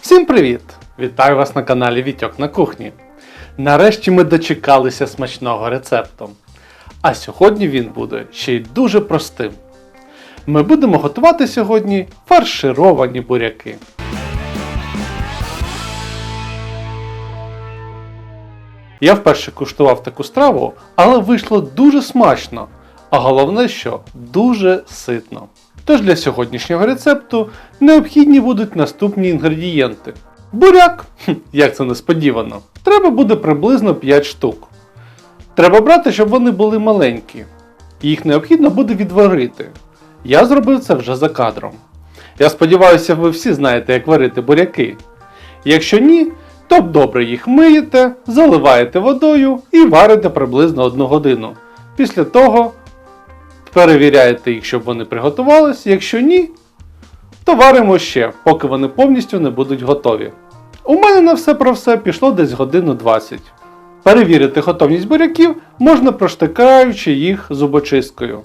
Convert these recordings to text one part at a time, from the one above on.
Всім привіт! Вітаю вас на каналі Вітьок на кухні. Нарешті ми дочекалися смачного рецепту. А сьогодні він буде ще й дуже простим. Ми будемо готувати сьогодні фаршировані буряки. Я вперше куштував таку страву, але вийшло дуже смачно, а головне, що дуже ситно. Тож для сьогоднішнього рецепту необхідні будуть наступні інгредієнти. Буряк, як це несподівано, треба буде приблизно 5 штук. Треба брати, щоб вони були маленькі. Їх необхідно буде відварити. Я зробив це вже за кадром. Я сподіваюся, ви всі знаєте, як варити буряки. Якщо ні, то добре їх миєте, заливаєте водою і варите приблизно 1 годину. Після того перевіряєте їх, щоб вони приготувались. Якщо ні, то варимо ще, поки вони повністю не будуть готові. У мене на все про все пішло десь годину 20. Перевірити готовність буряків можна проштикаючи їх зубочисткою.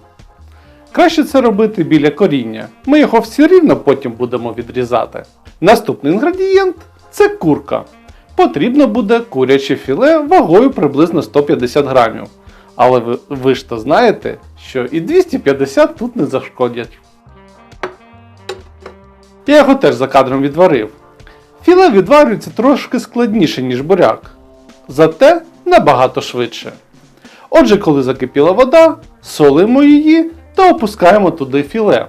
Краще це робити біля коріння. Ми його все рівно потім будемо відрізати. Наступний інгредієнт це курка. Потрібно буде куряче філе вагою приблизно 150 грамів. Але ви, ви ж то знаєте, що і 250 тут не зашкодять. Я його теж за кадром відварив. Філе відварюється трошки складніше, ніж буряк. Зате набагато швидше. Отже, коли закипіла вода, солимо її та опускаємо туди філе.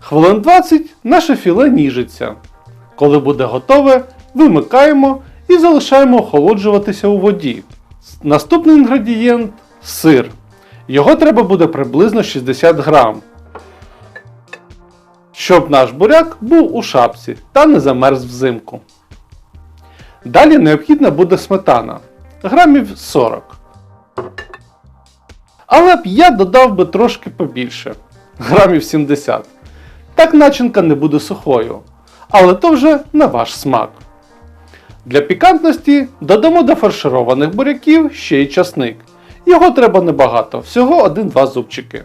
Хвилин 20 наше філе ніжиться. Коли буде готове, вимикаємо і залишаємо охолоджуватися у воді. Наступний інгредієнт сир. Його треба буде приблизно 60 грам. Щоб наш буряк був у шапці та не замерз взимку. Далі необхідна буде сметана грамів 40. Але б я додав би трошки побільше грамів 70. Так начинка не буде сухою. Але то вже на ваш смак. Для пікантності додамо до фаршированих буряків ще й часник. Його треба небагато, всього 1-2 зубчики.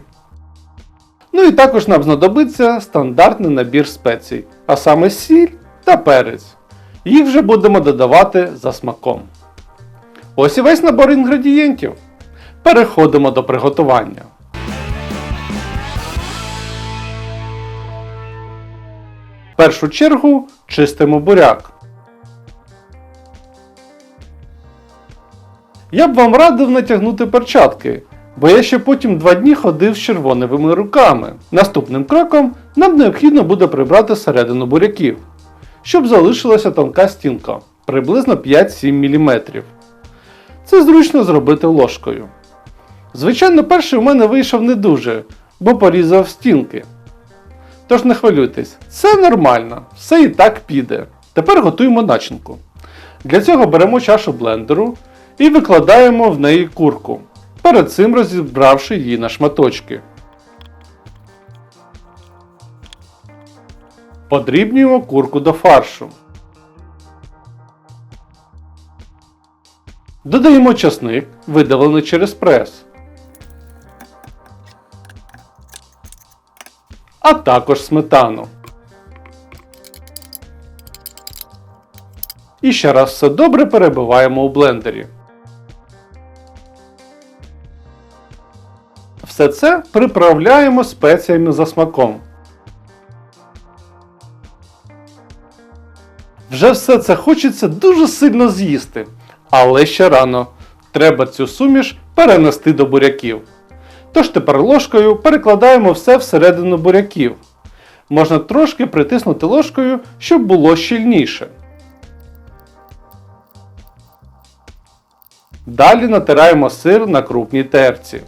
Ну і також нам знадобиться стандартний набір спецій, а саме сіль та перець. Їх вже будемо додавати за смаком. Ось і весь набор інгредієнтів. Переходимо до приготування. В першу чергу чистимо буряк. Я б вам радив натягнути перчатки, бо я ще потім два дні ходив з червоними руками. Наступним кроком нам необхідно буде прибрати середину буряків, щоб залишилася тонка стінка приблизно 5-7 мм. Це зручно зробити ложкою. Звичайно, перший у мене вийшов не дуже, бо порізав стінки. Тож не хвилюйтесь, це нормально, все і так піде. Тепер готуємо начинку. Для цього беремо чашу блендеру і викладаємо в неї курку, перед цим розібравши її на шматочки. Подрібнюємо курку до фаршу. Додаємо часник, видалений через прес. А також сметану. І ще раз все добре перебиваємо у блендері. Все це приправляємо спеціями за смаком. Вже все це хочеться дуже сильно з'їсти. Але ще рано. Треба цю суміш перенести до буряків. Тож тепер ложкою перекладаємо все всередину буряків. Можна трошки притиснути ложкою, щоб було щільніше. Далі натираємо сир на крупній терці.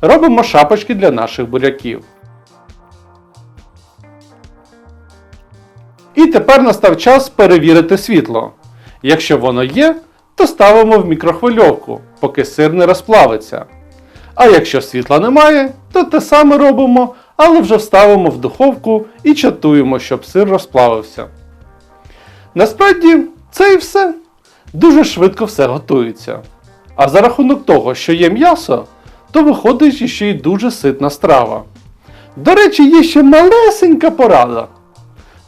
Робимо шапочки для наших буряків. І тепер настав час перевірити світло. Якщо воно є, то ставимо в мікрохвильовку, поки сир не розплавиться. А якщо світла немає, то те саме робимо, але вже вставимо в духовку і чатуємо, щоб сир розплавився. Насправді, це і все. Дуже швидко все готується. А за рахунок того, що є м'ясо, то виходить ще й дуже ситна страва. До речі, є ще малесенька порада.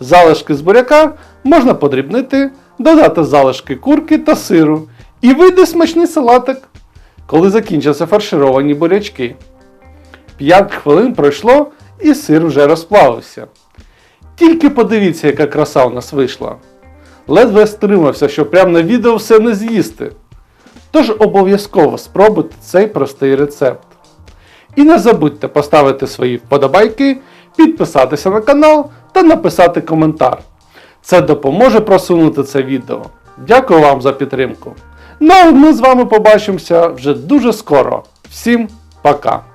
Залишки з буряка можна подрібнити, додати залишки курки та сиру. І вийде смачний салатик, коли закінчаться фаршировані бурячки. 5 хвилин пройшло і сир вже розплавився. Тільки подивіться, яка краса у нас вийшла. Ледве стримався, щоб прямо на відео все не з'їсти. Тож обов'язково спробуйте цей простий рецепт. І не забудьте поставити свої вподобайки, підписатися на канал та написати коментар. Це допоможе просунути це відео. Дякую вам за підтримку. Ну а ми з вами побачимося вже дуже скоро. Всім пока!